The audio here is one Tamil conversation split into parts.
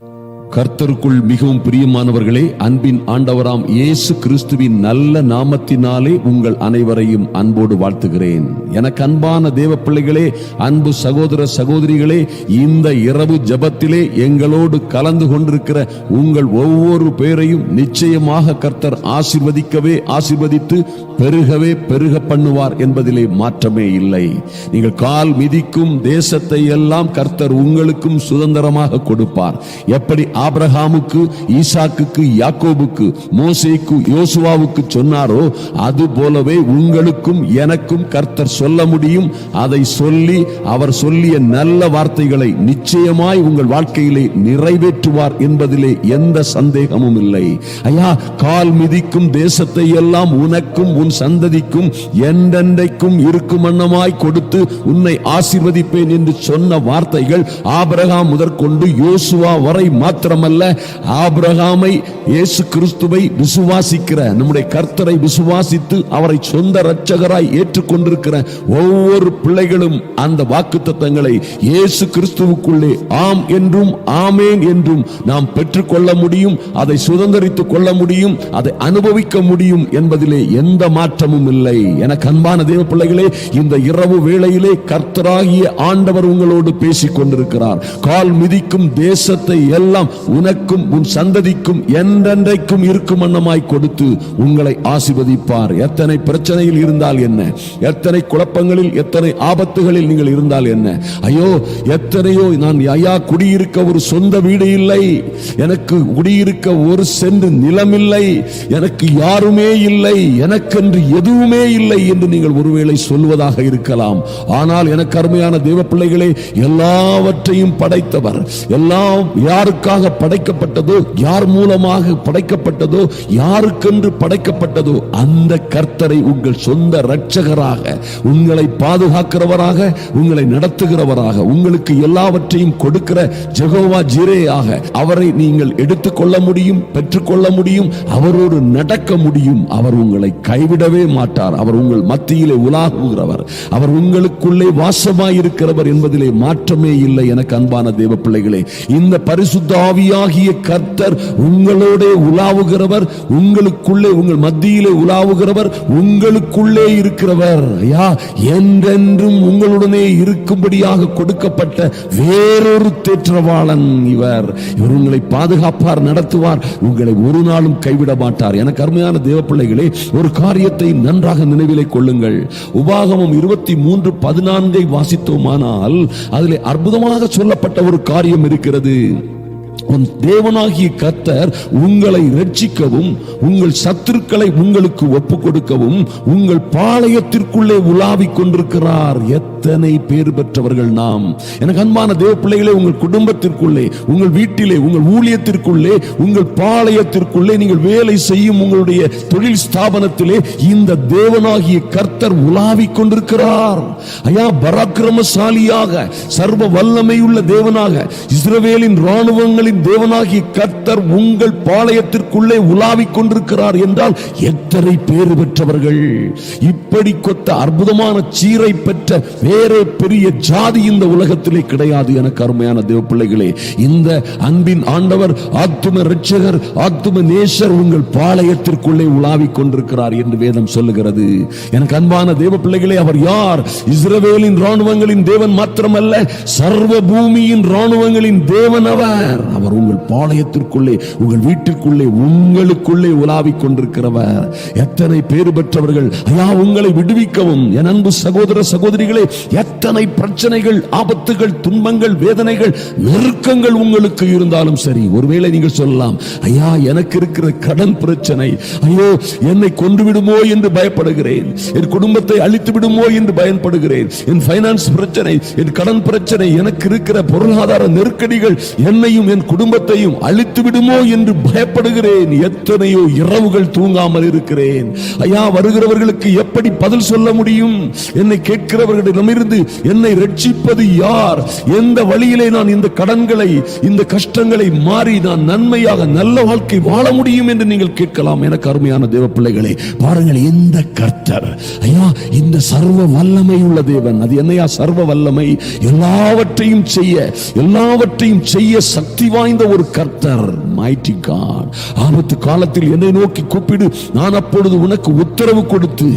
Thank you. கர்த்தருக்குள் மிகவும் பிரியமானவர்களே அன்பின் ஆண்டவராம் இயேசு கிறிஸ்துவின் நல்ல நாமத்தினாலே உங்கள் அனைவரையும் அன்போடு வாழ்த்துகிறேன். எனக்கு அன்பான தேவ பிள்ளைகளே அன்பு சகோதர சகோதரிகளே இந்த இரவு ஜபத்திலே எங்களோடு கலந்து கொண்டிருக்கிற உங்கள் ஒவ்வொரு பேரையும் நிச்சயமாக கர்த்தர் ஆசிர்வதிக்கவே ஆசிர்வதித்து பெருகவே பெருக பண்ணுவார் என்பதிலே மாற்றமே இல்லை. நீங்கள் கால் மிதிக்கும் தேசத்தை எல்லாம் கர்த்தர் உங்களுக்கும் சுதந்திரமாக கொடுப்பார். எப்படி ஆபிரகாமுக்கு ஈசாக்குக்கு யாக்கோபுக்கு மோசைக்கு யோசுவாவுக்கு சொன்னாரோ அது போலவே உங்களுக்கும் எனக்கும் கர்த்தர் சொல்ல முடியும். அதை சொல்லி அவர் சொல்லிய நல்ல வார்த்தைகளை நிச்சயமாய் உங்கள் வாழ்க்கையிலே நிறைவேற்றுவார் என்பதிலே எந்த சந்தேகமும் இல்லை. ஐயா கால் மிதிக்கும் தேசத்தை எல்லாம் உனக்கும் உன் சந்ததிக்கும் என்றென்றைக்கும் இருக்கும் வண்ணமாய் கொடுத்து உன்னை ஆசிர்வதிப்பேன் என்று சொன்ன வார்த்தைகள் ஆபிரகாம் முதற்கொண்டு யோசுவா வரை மாத்திரம் மாத்திரமல்ல ஆபிரகாமை இயேசு கிறிஸ்துவை விசுவாசிக்கிற நம்முடைய கர்த்தரை விசுவாசித்து அவரை சொந்த இரட்சகராய் ஏற்றுக்கொண்டிருக்கிற ஒவ்வொரு பிள்ளைகளும் அந்த வாக்கு தத்தங்களை இயேசு கிறிஸ்துவுக்குள்ளே ஆம் என்றும் ஆமேன் என்றும் நாம் பெற்றுக்கொள்ள முடியும் அதை சுதந்திரித்துக் கொள்ள முடியும் அதை அனுபவிக்க முடியும் என்பதிலே எந்த மாற்றமும் இல்லை. என அன்பான தேவ பிள்ளைகளே இந்த இரவு வேளையிலே கர்த்தராகிய ஆண்டவர் உங்களோடு பேசிக் கொண்டிருக்கிறார் கால் மிதிக்கும் தேசத்தை எல்லாம் உனக்கும் உன் சந்ததிக்கும் என்றென்றைக்கும் இருக்கும் வண்ணமாய் கொடுத்து உங்களை ஆசிர்வதிப்பார். எத்தனை பிரச்சனையில் இருந்தால் என்ன? எத்தனை குழப்பங்களில் எத்தனை ஆபத்துகளில் நீங்கள் இருந்தால் என்ன? ஐயோ எத்தனையோ நான் ஐயா குடியிருக்க ஒரு சொந்த வீடு இல்லை. எனக்கு குடியிருக்க ஒரு சென்று நிலம் இல்லை. எனக்கு யாருமே இல்லை. எனக்கென்று எதுவுமே இல்லை என்று நீங்கள் ஒருவேளை சொல்வதாக இருக்கலாம். ஆனால் எனக்கு அருமையான தெய்வ பிள்ளைகளே எல்லாவற்றையும் படைத்தவர். எல்லாம் யாருக்காக எதற்காக படைக்கப்பட்டதோ யார் மூலமாக படைக்கப்பட்டதோ யாருக்கென்று படைக்கப்பட்டதோ அந்த கர்த்தரை உங்கள் சொந்த இரட்சகராக உங்களை பாதுகாக்கிறவராக உங்களை நடத்துகிறவராக உங்களுக்கு எல்லாவற்றையும் கொடுக்கிற ஜெகோவா ஜிரேயாக அவரை நீங்கள் எடுத்துக்கொள்ள முடியும் பெற்றுக்கொள்ள முடியும் அவரோடு நடக்க முடியும். அவர் உங்களை கைவிடவே மாட்டார். அவர் உங்கள் மத்தியிலே உலாகுகிறவர் அவர் உங்களுக்குள்ளே வாசமாயிருக்கிறவர் என்பதிலே மாற்றமே இல்லை எனக்கு அன்பான தேவ பிள்ளைகளே இந்த பரிசுத்த ஆவியாகிய கர்த்தர் உங்களோட உலாவுகிறவர் உங்களுக்குள்ளே உங்கள் மத்தியிலே உலாவுகிறவர் உங்களுக்குள்ளே இருக்கிறவர். ஐயா என்றென்றும் உங்களுடனே இருக்கும்படியாக கொடுக்கப்பட்ட வேறொரு தேற்றவாளன் இவர். இவர் உங்களை பாதுகாப்பார் நடத்துவார் உங்களை ஒரு நாளும் கைவிட மாட்டார். எனக்கு அருமையான தேவ பிள்ளைகளே ஒரு காரியத்தை நன்றாக நினைவிலே கொள்ளுங்கள். உபாகமம் இருபத்தி மூன்று பதினான்கை வாசித்தோமானால் அதிலே அற்புதமாக சொல்லப்பட்ட ஒரு காரியம் இருக்கிறது. உன் தேவனாகிய கத்தர் உங்களை ரட்சிக்கவும் உங்கள் சத்துருக்களை உங்களுக்கு ஒப்பு கொடுக்கவும் உங்கள் பாளையத்திற்குள்ளே உலாவிக் கொண்டிருக்கிறார் அத்தனை பேர் பெற்றவர்கள் நாம். எனக்கு அன்பான தேவ பிள்ளைகளே உங்கள் குடும்பத்திற்குள்ளே உங்கள் வீட்டிலே உங்கள் ஊழியத்திற்குள்ளே உங்கள் பாளையத்திற்குள்ளே நீங்கள் வேலை செய்யும் உங்களுடைய தொழில் ஸ்தாபனத்திலே இந்த தேவனாகிய கர்த்தர் உலாவிக் கொண்டிருக்கிறார். ஐயா பராக்கிரமசாலியாக சர்வ வல்லமையுள்ள தேவனாக இஸ்ரவேலின் ராணுவங்களின் தேவனாகிய கர்த்தர் உங்கள் பாளையத்திற்குள்ளே உலாவிக் கொண்டிருக்கிறார் என்றால் எத்தனை பேர் பெற்றவர்கள்? இப்படி கொத்த அற்புதமான சீரை பெற்ற வேறே பெரிய ஜாதி இந்த உலகத்திலே கிடையாது எனக்கு அருமையான தேவ பிள்ளைகளே இந்த அன்பின் ஆண்டவர் ஆத்தும ரட்சகர் ஆத்தும நேசர் உங்கள் பாளையத்திற்குள்ளே உலாவிக் கொண்டிருக்கிறார் என்று வேதம் சொல்லுகிறது. எனக்கு அன்பான தேவ பிள்ளைகளே அவர் யார்? இஸ்ரவேலின் ராணுவங்களின் தேவன் மாத்திரமல்ல சர்வ பூமியின் ராணுவங்களின் தேவன் அவர். அவர் உங்கள் பாளையத்திற்குள்ளே உங்கள் வீட்டிற்குள்ளே உங்களுக்குள்ளே உலாவிக் கொண்டிருக்கிறவர். எத்தனை பேறு பெற்றவர்கள் ஐயா உங்களை விடுவிக்கவும். என் அன்பு சகோதர சகோதரிகளே எத்தனை பிரச்சனைகள் ஆபத்துகள் துன்பங்கள் வேதனைகள் நெருக்கங்கள் உங்களுக்கு இருந்தாலும் சரி ஒருவேளை நீங்கள் சொல்லலாம் ஐயா எனக்கு இருக்கிற கடன் பிரச்சனை. ஐயோ என்னை கொண்டு விடுமோ என்று பயப்படுகிறேன். என் குடும்பத்தை அழித்து விடுமோ என்று பயன்படுகிறேன். என் பைனான்ஸ் பிரச்சனை என் கடன் பிரச்சனை எனக்கு இருக்கிற பொருளாதார நெருக்கடிகள் என்னையும் என் குடும்பத்தையும் அழித்து விடுமோ என்று பயப்படுகிறேன். எத்தனையோ இரவுகள் தூங்காமல் இருக்கிறேன். ஐயா வருகிறவர்களுக்கு எப்படி பதில் சொல்ல முடியும்? என்னை கேட்கிறவர்களிடம் இருந்து என்னை ரட்சிப்பது யார்? எந்த வழியிலே நான் இந்த கடன்களை இந்த கஷ்டங்களை மாறி நான் நன்மையாக நல்ல வாழ்க்கை வாழ முடியும் என்று நீங்கள் கேட்கலாம். எனக்கு அருமையான தேவ பிள்ளைகளே பாருங்கள் எந்த கர்த்தர் ஐயா இந்த சர்வ வல்லமை உள்ள தேவன். அது என்னையா? சர்வ வல்லமை. எல்லாவற்றையும் செய்ய எல்லாவற்றையும் செய்ய சக்தி வாய்ந்த ஒரு கர்த்தர். மைட்டி காட் ஆபத்து காலத்தில் என்னை நோக்கி கூப்பிடு. நான் அப்பொழுது உனக்கு உத்தரவு கொடுத்து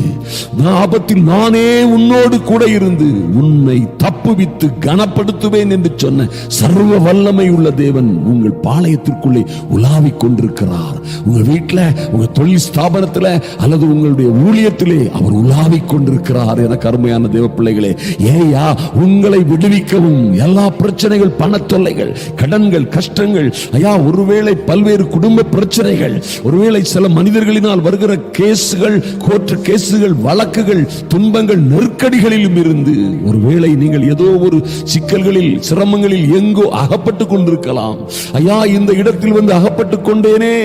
நான் ஆபத்தில் நானே உன்னோடு கூட இருந்து செய்து உன்னை தப்புவித்து கனப்படுத்துவேன் என்று சொன்ன சர்வ வல்லமை உள்ள தேவன் உங்கள் பாளையத்திற்குள்ளே உலாவிக் கொண்டிருக்கிறார். உங்க வீட்டில் உங்க தொழில் ஸ்தாபனத்தில் அல்லது உங்களுடைய ஊழியத்திலே அவர் உலாவிக் கொண்டிருக்கிறார் என கருமையான தேவ பிள்ளைகளே. ஏயா உங்களை விடுவிக்கவும் எல்லா பிரச்சனைகள் பண தொல்லைகள் கடன்கள் கஷ்டங்கள் ஐயா ஒருவேளை பல்வேறு குடும்ப பிரச்சனைகள் ஒருவேளை சில மனிதர்களினால் வருகிற கேசுகள் கோர்ட்டு கேசுகள் வழக்குகள் துன்பங்கள் நெருக்கடிகளிலும் இருந்து ஒருவேளை நீங்கள் ஏதோ ஒரு சிக்கல்களில் சிரமங்களில் எங்கோ அகப்பட்டு கொண்டிருக்கலாம். ஐயா இந்த இடத்தில் வந்து அகப்பட்டு கொண்டேனே.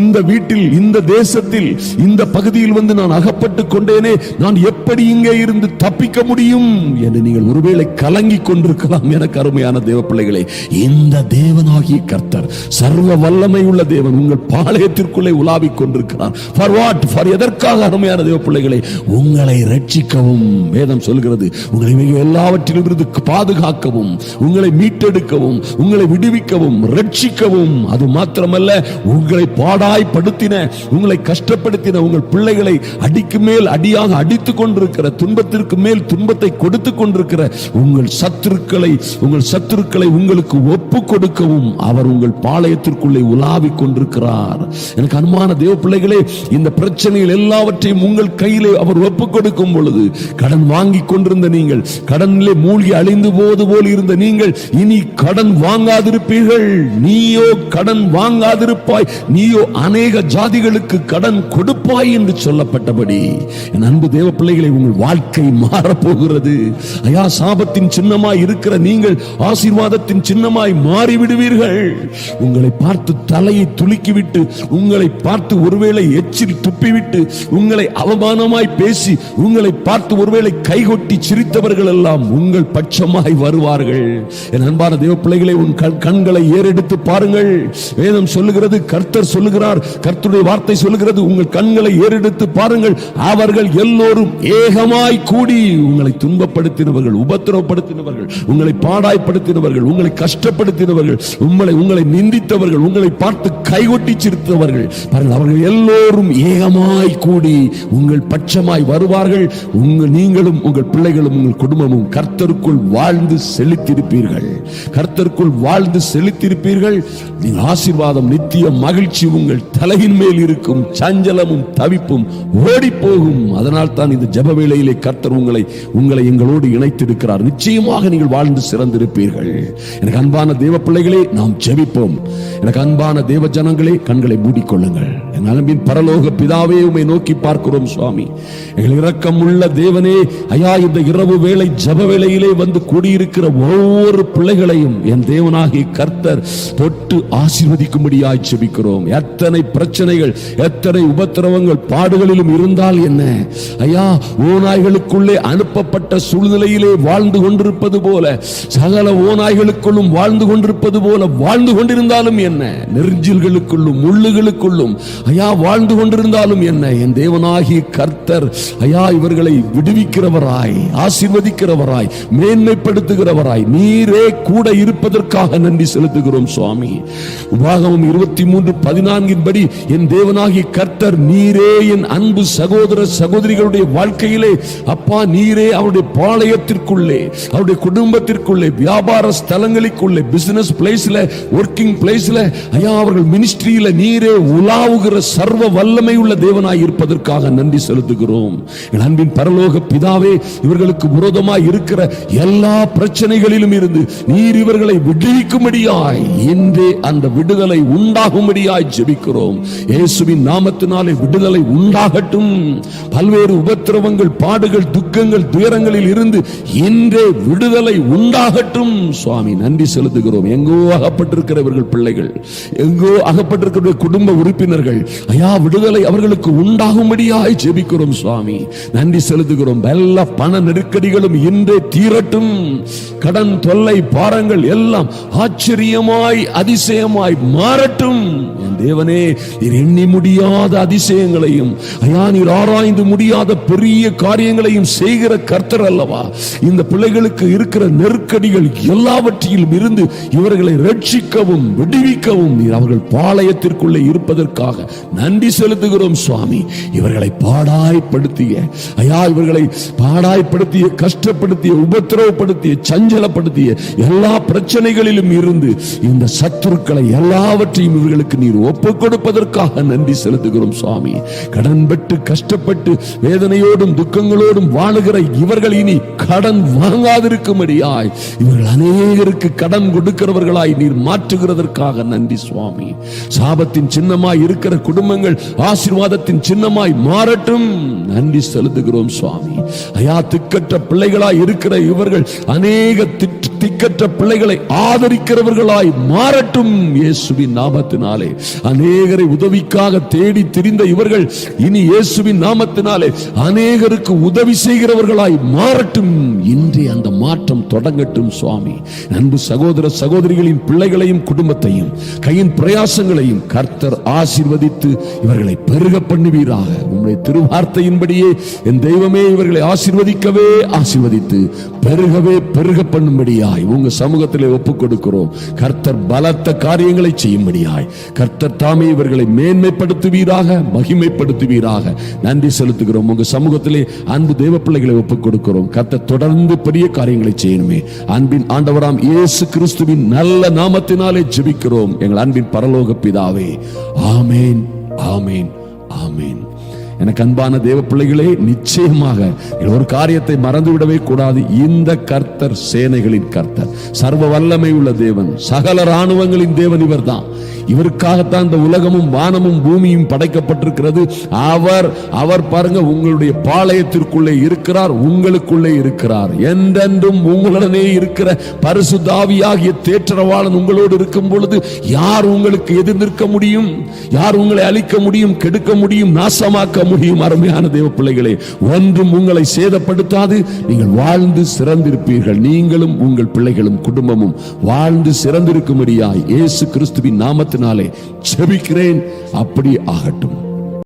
இந்த வீட்டில் இந்த தேசத்தில் இந்த பகுதியில் வந்து நான் அகப்பட்டு கொண்டேனே. நான் எப்படி இங்கே இருந்து தப்பிக்க முடியும் என்று நீங்கள் ஒருவேளை கலங்கி கொண்டிருக்கலாம் எனக்கு அருமையான தேவ பிள்ளைகளே இந்த தேவனாகிய கர்த்தர் சர்வ வல்லமை உள்ள தேவன் உங்கள் பாளையத்திற்குள்ளே உலாவிக் கொண்டிருக்கிறார். ஃபார் வாட் ஃபார் எதற்காக அருமையான தேவ பிள்ளைகளை உங்களை ரட்சிக்கவும் வேதம் சொல்கிறது. உங்களை எல்லாவற்றிலும் இருந்து பாதுகாக்கவும் உங்களை மீட்டெடுக்கவும் உங்களை விடுவிக்கவும் ரட்சிக்கவும். அது மாத்திரமல்ல உங்களை பாடாய்படுத்தின உங்களை கஷ்டப்படுத்தின உங்கள் பிள்ளைகளை அடிக்கு மேல் அடியாக அடித்துக் கொண்டிருக்கிற துன்பத்திற்கு மேல் துன்பத்தை கொடுத்து கொண்டிருக்கிற உங்கள் சத்துருக்களை உங்கள் சத்துருக்களை உங்களுக்கு ஒப்பு கொடுக்கவும் அவர் உங்கள் பாளையத்திற்குள்ளே உலாவிக் கொண்டிருக்கிறார். எனக்கு அன்பான தேவ பிள்ளைகளே இந்த பிரச்சனைகள் எல்லாவற்றையும் உங்கள் கையிலே அவர் ஒப்பு கொடுக்கும் பொழுது கடன் வாங்கி கொண்டிருந்த நீங்கள் கடனிலே மூழ்கி அழிந்து போவது போல் இருந்த நீங்கள் இனி கடன் வாங்காதிருப்பீர்கள். நீயோ கடன் வாங்காதிருப்பாய். நீயோ அநேக ஜாதிகளுக்கு கடன் கொடுப்பாய் என்று சொல்லப்பட்டபடி. என் அன்பு தேவ பிள்ளைகளை உங்கள் வாழ்க்கை மாறப்போகிறது. ஐயா சாபத்தின் சின்னமாய் இருக்கிற நீங்கள் ஆசீர்வாதத்தின் சின்னமாய் மாறிவிடுவீர்கள். உங்களை பார்த்து தலையை துலுக்கிவிட்டு உங்களை பார்த்து ஒருவேளை எச்சில் துப்பிவிட்டு உங்களை அவமானமாய் பேசி உங்களை பார்த்து ஒருவேளை கைகொட்டி சிரித்தவர்கள் எல்லாம் உங்கள் பட்சமாய் வருவார்கள். என் அன்பான தேவ பிள்ளைகளை உன் கண்களை ஏறெடுத்து பாருங்கள். வேதம் சொல்லுகிறது கர்த்தர் சொல்லுகிறார் கர்த்தருடைய வார்த்தை சொல்லுகிறது உங்கள் கண்களை ஏறெடுத்து பாருங்கள். அவர்கள் எல்லோரும் ஏகமாய் கூடி உங்களை துன்பப்படுத்தினவர்கள் உபத்திரவப்படுத்தினவர்கள் உங்களை பாடாய்ப்படுத்தினவர்கள் உங்களை கஷ்டப்படுத்தினவர்கள் உங்களை உங்களை நிந்தித்தவர்கள் உங்களை பார்த்து கைகொட்டி சிரித்தவர்கள். பாருங்கள் அவர்கள் எல்லோரும் ஏகமாய் கூடி உங்கள் பட்சமாய் வருவார்கள். உங்கள் நீங்களும் உங்கள் பிள்ளைகளும் உங்கள் குடும்பமும் கர்த்தருக்குள் வாழ்ந்து செழித்திருப்பீர்கள் கர்த்தருக்குள் வாழ்ந்து செழித்திருப்பீர்கள் நீங்கள் ஆசீர்வாதம் நித்திய மகிழ்ச்சி உங்கள் தலையின் மேல் இருக்கும். சஞ்சலமும் தவிப்பும் ஓடி போகும் அதனால் தான் இந்த ஜப வேளையிலே கர்த்தர் உங்களை உங்களை எங்களோடு இணைத்திருக்கிறார். நிச்சயமாக நீங்கள் வாழ்ந்து சிறந்திருப்பீர்கள். எனக்கு அன்பான தேவ பிள்ளைகளே நாம் ஜெபிப்போம். எனக்கு அன்பான தேவ ஜனங்களே கண்களை மூடிக்கொள்ளுங்கள். என் அன்பின் பரலோக பிதாவே உமை நோக்கி பார்க்கிறோம் சுவாமி. எங்கள் இரக்கம் உள்ள தேவனே ஐயா இந்த இரவு வேளை ஜப வேளையிலே வந்து கூடியிருக்கிற ஒவ்வொரு பிள்ளைகளையும் என் தேவனாகிய கர்த்தர் தொட்டு ஆசீர்வதிக்கும்படியாய் ஜெபிக்கிறோம். எத்தனை பிரச்சனைகள் எத்தனை உபத்திரவங்கள் பாடுகளிலும் இருந்தால் என்ன? ஐயா ஓநாய்களுக்குள்ளே அனுப்பப்பட்ட சூழ்நிலையிலே வாழ்ந்து கொண்டிருப்பது போல சகல ஓநாய்களுக்குள்ளும் வாழ்ந்து கொண்டிருப்பது போல வாழ்ந்து கொண்டிருந்தாலும் என்ன? நெருஞ்சில்களுக்குள்ளும் முள்ளுகளுக்குள்ளும் ஐயா வாழ்ந்து கொண்டிருந்தாலும் என்ன? என் தேவனாகிய கர்த்தர் ஐயா இவர்களை விடுவிக்கிறவராய் ஆசீர்வதிக்கிறவராய் மேன்மைப்படுத்துகிறவராய் நீரே கூட இருப்பதற்காக நன்றி செலுத்துகிறோம் சுவாமி. உபாகமம் இருபத்தி மூன்று பதினான்கின் படி என் தேவனாகிய கர்த்தர் நீரே என் அன்பு சகோதர சகோதரிகளுடைய வாழ்க்கையிலே அப்பா நீரே அவருடைய பாளையத்திற்குள்ளே அவருடைய குடும்பத்திற்குள்ளே வியாபார ஸ்தலங்களுக்குள்ளே பிசினஸ் பிளேஸ்ல ஒர்க்கிங் பிளேஸ்ல ஐயா அவர்கள் மினிஸ்ட்ரியில நீரே உலாவுகிற சர்வ வல்லமை உள்ள தேவனாய் இருப்பதற்காக நன்றி செலுத்துகிறோம். என் அன்பின் பரலோக பிதாவே இவர்களுக்கு விரோதமாய் இருக்கிற எல்லா பிரச்சனைகளிலும் இருந்து நீர் இவர்களை விடுவிக்கும்படியாய் இன்றே அந்த விடுதலை உண்டாகும்படியாய் ஜெபிக்கிறோம். இயேசுவின் நாமத்தினாலே விடுதலை உண்டாகட்டும். பல்வேறு உபத்திரவங்கள் பாடுகள் துக்கங்கள் துயரங்களில் இருந்து இன்றே விடுதலை உண்டாகட்டும். சுவாமி நன்றி செலுத்துகிறோம். எங்கோ அகப்பட்டிருக்கிறவர்கள் பிள்ளைகள் எங்கோ அகப்பட்டிருக்கிற குடும்ப உறுப்பினர்கள் ஐயா விடுதலை அவர்களுக்கு உண்டாகும்படியாய் ஜெபிக்கிறோம் சுவாமி. நன்றி செலுத்துகிறோம். எல்லா பண நெருக்கடிகளும் இன்றே தீரட்டும். கடன் தொல்லை பாரங்கள் எல்லாம் ஆச்சரியமாய் அதிசயமாய் மாறட்டும். தேவனே நீர் எண்ணி முடியாத அதிசயங்களையும் ஐயா நீர் ஆராய்ந்து முடியாத பெரிய காரியங்களையும் செய்கிற கர்த்தர் அல்லவா? இந்த பிள்ளைகளுக்கு இருக்கிற நெருக்கடிகள் எல்லாவற்றிலும் இருந்து இவர்களை ரட்சிக்கவும் விடுவிக்கவும் நீர் அவர்கள் பாளையத்திற்குள்ளே இருப்பதற்காக நன்றி செலுத்துகிறோம் சுவாமி. இவர்களை பாடாய்ப்படுத்திய ஐயா இவர்களை பாடாய்ப்படுத்திய கஷ்டப்படுத்திய உபத்திரவப்படுத்திய சஞ்சலப்படுத்திய எல்லா பிரச்சனைகளிலும் இருந்து இந்த சத்துருக்களை எல்லாவற்றையும் இவர்களுக்கு நீர் ஒப்பு கொடுப்பதற்காக நன்றி செலுத்துகிறோம் சுவாமி. கடன்பட்டு கஷ்டப்பட்டு வேதனையோடும் துக்கங்களோடும் வாழுகிற இவர்கள் இனி கடன் வாங்காதிருக்கும்படியாய் இவர்கள் அநேகருக்கு கடன் கொடுக்கிறவர்களாய் நீர் மாற்றுகிறதற்காக நன்றி சுவாமி. சாபத்தின் சின்னமாய் இருக்கிற குடும்பங்கள் ஆசீர்வாதத்தின் சின்னமாய் மாறட்டும். நன்றி செலுத்துகிறோம் சுவாமி. ஐயா திக்கற்ற பிள்ளைகளாய் இருக்கிற இவர்கள் அநேக திட்ட திக்கற்ற பிள்ளைகளை ஆதரிக்கிறவர்களாய் மாறட்டும் இயேசுவின் நாமத்தினாலே. அநேகரை உதவிக்காக தேடி திரிந்த இவர்கள் இனி இயேசுவின் நாமத்தினாலே அநேகருக்கு உதவி செய்கிறவர்களாய் மாறட்டும். இன்றே அந்த மாற்றம் தொடங்கட்டும் சுவாமி. அன்பு சகோதர சகோதரிகளின் பிள்ளைகளையும் குடும்பத்தையும் கையின் பிரயாசங்களையும் கர்த்தர் ஆசிர்வதித்து இவர்களை பெருக பண்ணுவீராக. உம்முடைய திருவார்த்தையின்படியே என் தெய்வமே இவர்களை ஆசிர்வதிக்கவே ஆசிர்வதித்து பெருகவே பெருக பண்ணும்படியாய் உங்க சமூகத்திலே ஒப்புக் கொடுக்கிறோம் கர்த்தர் பலத்த காரியங்களை செய்யும்படியாய். கர்த்தர் தாமே இவர்களை மேன்மைப்படுத்துவீராக மகிமைப்படுத்துவீராக நன்றி செலுத்துகிறோம். உங்க சமூகத்திலே அன்பு தேவ பிள்ளைகளை ஒப்புக் கொடுக்கிறோம் கர்த்தர் தொடர்ந்து பெரிய காரியங்களை செய்யணுமே. அன்பின் ஆண்டவராம் இயேசு கிறிஸ்துவின் நல்ல நாமத்தினாலே ஜெபிக்கிறோம். எங்கள் அன்பின் பரலோக பிதாவே. ஆமேன் ஆமேன் ஆமேன். எனக்கு அன்பான தேவ பிள்ளைகளே நிச்சயமாக ஒரு காரியத்தை மறந்துவிடவே கூடாது. இந்த கர்த்தர் சேனைகளின் கர்த்தர். சர்வ வல்லமை உள்ள தேவன் சகல ராணுவங்களின் தேவன் இவர்தான். இவருக்காகத்தான் இந்த உலகமும் வானமும் பூமியும் படைக்கப்பட்டிருக்கிறது. அவர் அவர் பாருங்க உங்களுடைய பாளையத்திற்குள்ளே இருக்கிறார் உங்களுக்குள்ளே இருக்கிறார். என்றென்றும் உங்களுடனே இருக்கிற பரிசுத்தாவியாகிய தேற்றரவாளன் உங்களோடு இருக்கும் பொழுது யார் உங்களுக்கு எதிர் நிற்க முடியும்? யார் உங்களை அழிக்க முடியும் கெடுக்க முடியும் நாசமாக்க முடியும் அருமையான தேவ பிள்ளைகளே? ஒன்றும் உங்களை சேதப்படுத்தாது. நீங்கள் வாழ்ந்து சிறந்திருப்பீர்கள். நீங்களும் உங்கள் பிள்ளைகளும் குடும்பமும் வாழ்ந்து சிறந்திருக்கும்படியாய் இயேசு கிறிஸ்துவின் நாமத்தில் நாமத்தினாலே செபிக்கிறேன். அப்படி ஆகட்டும்.